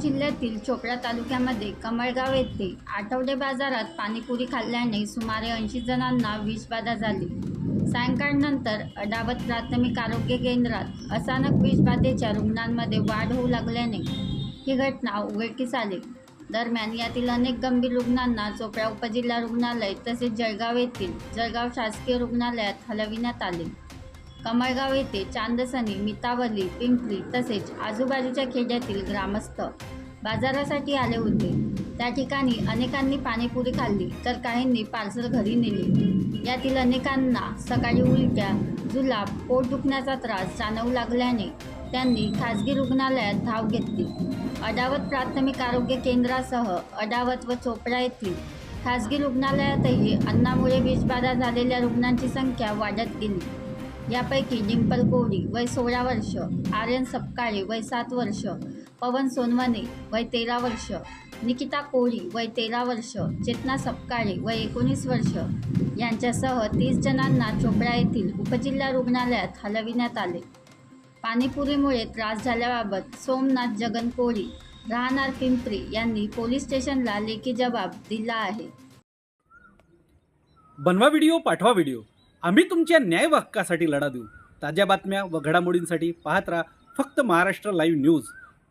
जिल्ह्यातील चोपडा तालुक्यामध्ये कमळगाव येथे आठवडे बाजारात पाणीपुरी खाल्ल्याने सुमारे ऐंशी जणांना विषबाधा झाली. सायंकाळनंतर अडावत प्राथमिक आरोग्य केंद्रात अचानक विषबाधेच्या रुग्णांमध्ये वाढ होऊ लागल्याने ही घटना उघडकीस आली. दरम्यान यातील अनेक गंभीर रुग्णांना चोपडा उपजिल्हा रुग्णालय तसेच जळगाव येथील जळगाव शासकीय रुग्णालयात हलविण्यात आले. कमळगाव येथे चांदसनी मितावली पिंपरी तसेच आजूबाजूच्या खेड्यातील ग्रामस्थ बाजारासाठी आले होते. त्या ठिकाणी अनेकांनी पाणीपुरी खाल्ली तर काहींनी पार्सल घरी नेले. यातील अनेकांना सकाळी उलट्या जुलाब पोट दुखण्याचा त्रास जाणवू लागल्याने त्यांनी खाजगी रुग्णालयात धाव घेतली. अडावत प्राथमिक आरोग्य केंद्रासह अडावत व चोपडा येथील खाजगी रुग्णालयातही अन्नामुळे विषबाधा झालेल्या रुग्णांची संख्या वाढत गेली. यापैकी डिंपल कोडी वय सोळा वर्ष आर्यन सपकाळे वय सात वर्ष पवन सोनवणे वय तेरा वर्ष. निकिता कोळी वय तेरा वर्ष. चेतना सपकाळे वय एकोणीस वर्ष. यांच्यासह तीस जणांना चोपडा येथील उपजिल्हा रुग्णालयात हलविण्यात आले. पाणीपुरीमुळे त्रास झाल्याबाबत सोमनाथ जगन कोळी राहणार पिंपरी यांनी पोलीस स्टेशनला लेखी जबाब दिला आहे. बनवा व्हिडिओ पाठवा व्हिडिओ. आम्ही तुमच्या न्याय हक्कासाठी लढा देऊ. ताज्या बातम्या व घडामोडींसाठी पाहत राहा फक्त महाराष्ट्र लाईव्ह न्यूज.